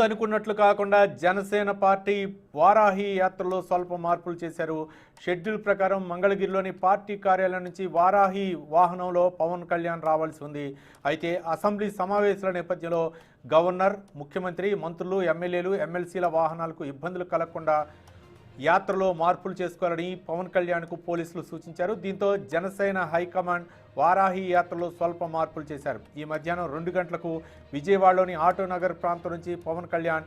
ముందనుకున్నట్లు కాకుండా జనసేన పార్టీ వారాహి యాత్రలో స్వల్ప మార్పులు చేశారు. షెడ్యూల్ ప్రకారం మంగళగిరిలోని పార్టీ కార్యాలయం నుంచి వారాహి వాహనంలో పవన్ కళ్యాణ్ రావాల్సి ఉంది. అయితే అసెంబ్లీ సమావేశాల నేపథ్యంలో గవర్నర్ ముఖ్యమంత్రి మంత్రులు ఎమ్మెల్యేలు ఎమ్మెల్సీల వాహనాలకు ఇబ్బందులు కలగకుండా యాత్రలో మార్పులు చేసుకోవాలని పవన్ కళ్యాణ్కు పోలీసులు సూచించారు. దీంతో జనసేన హైకమాండ్ వారాహి యాత్రలో స్వల్ప మార్పులు చేశారు. ఈ మధ్యాహ్నం రెండు గంటలకు విజయవాడలోని ఆటోనగర్ ప్రాంతం నుంచి పవన్ కళ్యాణ్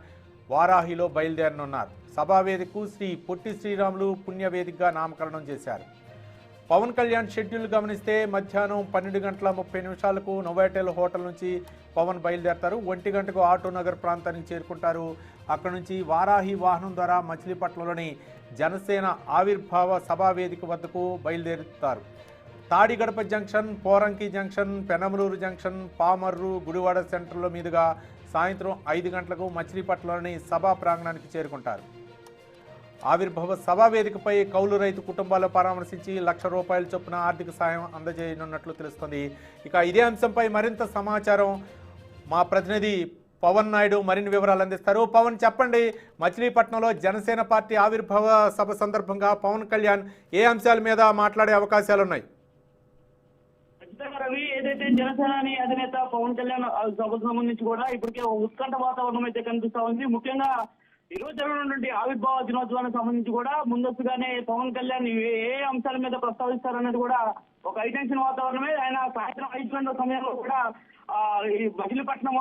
వారాహిలో బయలుదేరనున్నారు. సభావేదికకు శ్రీ పొట్టి శ్రీరాములు పుణ్యవేదికగా నామకరణం చేశారు. పవన్ కళ్యాణ్ షెడ్యూల్ గమనిస్తే మధ్యాహ్నం పన్నెండు గంటల ముప్పై నిమిషాలకు నోవాటెల్ హోటల్ నుంచి పవన్ బయలుదేరతారు. ఒంటి గంటకు ఆటో నగర్ ప్రాంతానికి చేరుకుంటారు. అక్కడ నుంచి వారాహి వాహనం ద్వారా మచిలీపట్నంలోని జనసేన ఆవిర్భావ సభా వేదిక వద్దకు బయలుదేరుతారు. Tadigadapa junction Poranki junction Penamaluru junction Pamarru Gudivada సెంటర్ల మీదుగా సాయంత్రం ఐదు గంటలకు మచిలీపట్నంలోని సభా ప్రాంగణానికి చేరుకుంటారు. ఆవిర్భావ సభా వేదికపై కౌలు రైతు కుటుంబాలు పరామర్శించి లక్ష రూపాయల చొప్పున ఆర్థిక సాయం అందజేయనున్నట్లు తెలుస్తుంది. ఇక ఇదే అంశంపై మరింత సమాచారం మా ప్రతినిధి పవన్ నాయుడు మరిన్ని వివరాలు అందిస్తారు. పవన్ చెప్పండి మచిలీపట్నంలో జనసేన పార్టీ ఆవిర్భావ సభ సందర్భంగా పవన్ కళ్యాణ్ ఏ అంశాల మీద మాట్లాడే అవకాశాలు ఉన్నాయి రవి ఏదైతే జనసేనాని అధినేత పవన్ కళ్యాణ్ సభకు సంబంధించి కూడా ఇప్పటికే ఉత్కంఠ వాతావరణం అయితే కనిపిస్తా ఉంది. ముఖ్యంగా ఇరవై రోజు ఆవిర్భావ దినోత్సవానికి సంబంధించి కూడా ముందస్తుగానే పవన్ కళ్యాణ్ ఏ అంశాల మీద ప్రస్తావిస్తారన్నది కూడా ఒక హైటెన్షన్ వాతావరణమే. ఆయన సాయంత్రం ఐదు గంటల సమయంలో కూడా ఈ మచిలీపట్నం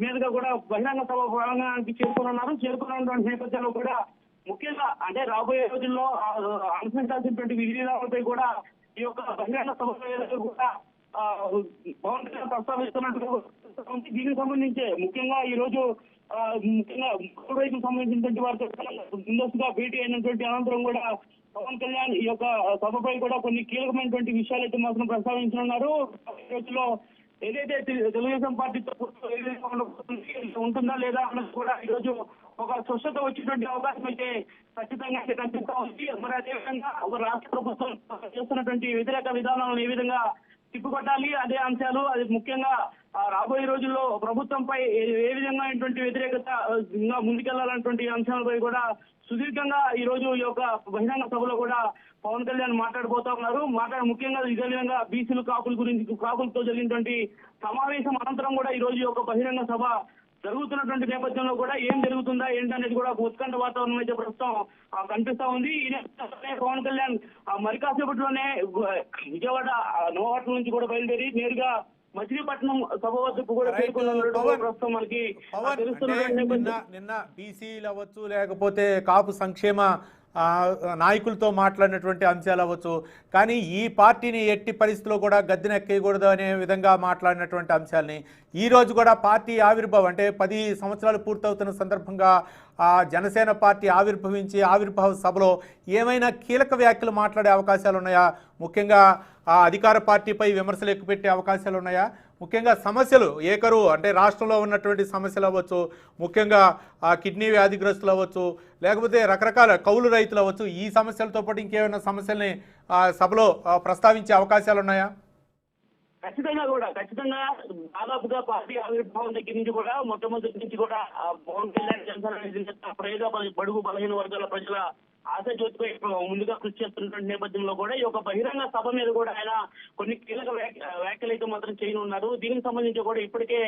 మీదుగా కూడా బహిరంగ సభ ప్రాంగణానికి చేరుకున్నారు చేరుకున్నటువంటి నేపథ్యంలో కూడా ముఖ్యంగా అంటే రాబోయే రోజుల్లో అనుసరించాల్సినటువంటి విధివిధానాలపై కూడా ఈ యొక్క బహిరంగ సభ కూడా పవన్ కళ్యాణ్ ప్రస్తావిస్తున్నట్టు దీనికి సంబంధించి ముఖ్యంగా ఈ రోజు ఆ, ముఖ్యంగా మూడు రైతులకు సంబంధించినటువంటి వారితో ముందస్తుగా భేటీ అయినటువంటి అనంతరం కూడా పవన్ కళ్యాణ్ ఈ యొక్క సభపై కూడా కొన్ని కీలకమైనటువంటి విషయాలు అయితే మాత్రం ప్రస్తావించనున్నారు. ఈ రోజుల్లో ఏదైతే తెలుగుదేశం పార్టీతో ఏ విధంగా ఉంటుందా లేదా అన్నది కూడా ఈ రోజు ఒక స్వచ్ఛత వచ్చేటువంటి అవకాశం అయితే ఖచ్చితంగా అయితే కనిపిస్తా ఉంది. మరి అదేవిధంగా ఒక రాష్ట్ర ప్రభుత్వం చేస్తున్నటువంటి వ్యతిరేక విధానాలను ఏ విధంగా తిప్పుకొట్టాలి అదే అంశాలు. అది ముఖ్యంగా రాబోయే రోజుల్లో ప్రభుత్వంపై ఏ- ఏ విధమైనటువంటి వ్యతిరేకత ఇంకా ముందుకెళ్ళాలన్నటువంటి అంశాలపై కూడా సుదీర్ఘంగా ఈ రోజు ఈ యొక్క బహిరంగ సభలో కూడా పవన్ కళ్యాణ్ మాట్లాడబోతా ఉన్నారు. మాట్లాడ ముఖ్యంగా ఇదే విధంగా బీసీలు కాపుల గురించి కాపులతో జరిగినటువంటి సమావేశం అనంతరం కూడా ఈ రోజు యొక్క బహిరంగ సభ జరుగుతున్నటువంటి నేపథ్యంలో కూడా ఏం జరుగుతుందా ఏంటనేది కూడా ఒక ఉత్కంఠ వాతావరణం అయితే ప్రస్తుతం కనిపిస్తా ఉంది. ఈ పవన్ కళ్యాణ్ మరి కాసేపట్లోనే విజయవాడ నోవాటల్ నుంచి కూడా బయలుదేరి నేరుగా మచిలీపట్నం సభ వద్దకు కూడా ప్రస్తుతం మనకి నిన్న బీసీలు అవ్వచ్చు లేకపోతే కాపు సంక్షేమ నాయకులతో మాట్లాడినటువంటి అంశాలు అవ్వచ్చు. కానీ ఈ పార్టీని ఎట్టి పరిస్థితుల్లో కూడా గద్దెనెక్కేయకూడదు అనే విధంగా మాట్లాడినటువంటి అంశాలని ఈరోజు కూడా పార్టీ ఆవిర్భావం అంటే పది సంవత్సరాలు పూర్తవుతున్న సందర్భంగా ఆ జనసేన పార్టీ ఆవిర్భవించి ఆవిర్భావ సభలో ఏమైనా కీలక వ్యాఖ్యలు మాట్లాడే అవకాశాలు ఉన్నాయా ముఖ్యంగా ఆ అధికార పార్టీపై విమర్శలు ఎక్కుపెట్టే అవకాశాలు ఉన్నాయా ముఖ్యంగా సమస్యలు ఏకరు అంటే రాష్ట్రంలో ఉన్నటువంటి సమస్యలు అవ్వచ్చు ముఖ్యంగా ఆ కిడ్నీ వ్యాధిగ్రస్తులు అవ్వచ్చు లేకపోతే రకరకాల కౌలు రైతులు అవ్వచ్చు ఈ సమస్యలతో పాటు ఇంకేమైనా సమస్యల్ని సభలో ప్రస్తావించే అవకాశాలు ఉన్నాయా? ఖచ్చితంగా కూడా ఖచ్చితంగా దాదాపుగా పార్టీ ఆవిర్భావం దగ్గర నుంచి కూడా మొట్టమొదటి నుంచి కూడా పవన్ కళ్యాణ్ జనసేన అధినేత బడుగు బలహీన వర్గాల ప్రజల ఆశాజ్యోతిపై ముందుగా కృషి చేస్తున్నటువంటి నేపథ్యంలో కూడా ఈ యొక్క బహిరంగ సభ మీద కూడా ఆయన కొన్ని కీలక వ్యాఖ్యలు అయితే మాత్రం చేయనున్నారు. దీనికి సంబంధించి కూడా ఇప్పటికే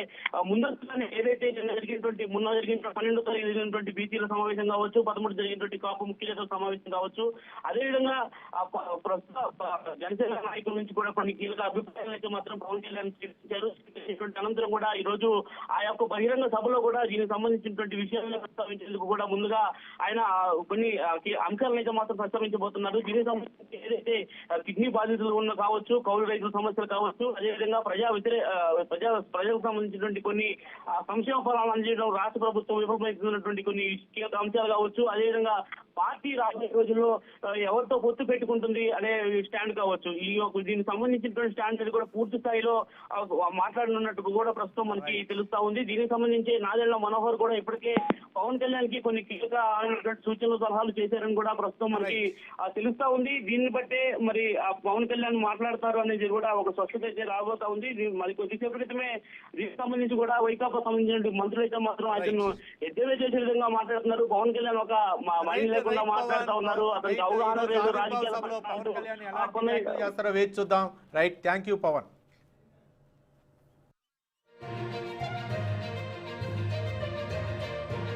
ముందస్తుగానే ఏదైతే నిన్న జరిగినటువంటి మొన్న జరిగిన పన్నెండు తారీఖు జరిగినటువంటి బీసీల సమావేశం కావచ్చు పదమూడు జరిగినటువంటి కాపు ముఖ్య సమావేశం కావచ్చు అదేవిధంగా ప్రస్తుత జనసేన నాయకుల నుంచి కూడా కొన్ని కీలక అభిప్రాయాలు అయితే మాత్రం పవన్ కళ్యాణ్ స్వీకరించారు. అనంతరం కూడా ఈ రోజు ఆ యొక్క బహిరంగ సభలో కూడా దీనికి సంబంధించినటువంటి విషయాలను ప్రస్తావించేందుకు కూడా ముందుగా ఆయన కొన్ని అంశాలను అయితే మాత్రం ప్రస్తావించబోతున్నారు. దీనికి సంబంధించి ఏదైతే కిడ్నీ బాధితులు ఉన్న కావచ్చు కౌలు రైతుల సమస్యలు కావచ్చు అదేవిధంగా ప్రజా వ్యతిరే ప్రజా ప్రజలకు సంబంధించినటువంటి కొన్ని సంక్షేమ ఫలాలు అందజేయడం రాష్ట్ర ప్రభుత్వం విఫలమవుతున్నటువంటి కొన్ని కీలక అంశాలు కావచ్చు. అదేవిధంగా పార్టీ రాబోయే రోజుల్లో ఎవరితో పొత్తు పెట్టుకుంటుంది అనే స్టాండ్ కావచ్చు. ఈ యొక్క దీనికి సంబంధించినటువంటి స్టాండ్ అది కూడా పూర్తి స్థాయిలో మాట్లాడనున్నట్టు కూడా ప్రస్తుతం మనకి తెలుస్తా ఉంది. దీనికి సంబంధించి నాదెళ్ళ మనోహర్ కూడా ఇప్పటికే పవన్ కళ్యాణ్కి కొన్ని కీలక సూచనలు సలహాలు చేశారని కూడా ప్రస్తుతం మనకి తెలుస్తా ఉంది. దీన్ని బట్టే మరి ఆ పవన్ కళ్యాణ్ మాట్లాడతారు అనేది కూడా ఒక స్వచ్ఛత అయితే రాబోతా ఉంది. మరి కొద్దిసేపు క్రితమే దీనికి సంబంధించి కూడా వైకాపా సంబంధించిన మంత్రులు అయితే మాత్రం అతను ఎద్దేవా చేసే విధంగా మాట్లాడుతున్నారు. పవన్ కళ్యాణ్ ఒక మైండ్ లేకుండా మాట్లాడుతా ఉన్నారు. అతనికి అవగాహన లేదు రాజకీయాల పవన్ కళ్యాణ్ చేస్తారో వేచి చూద్దాం. Right thank you Pawan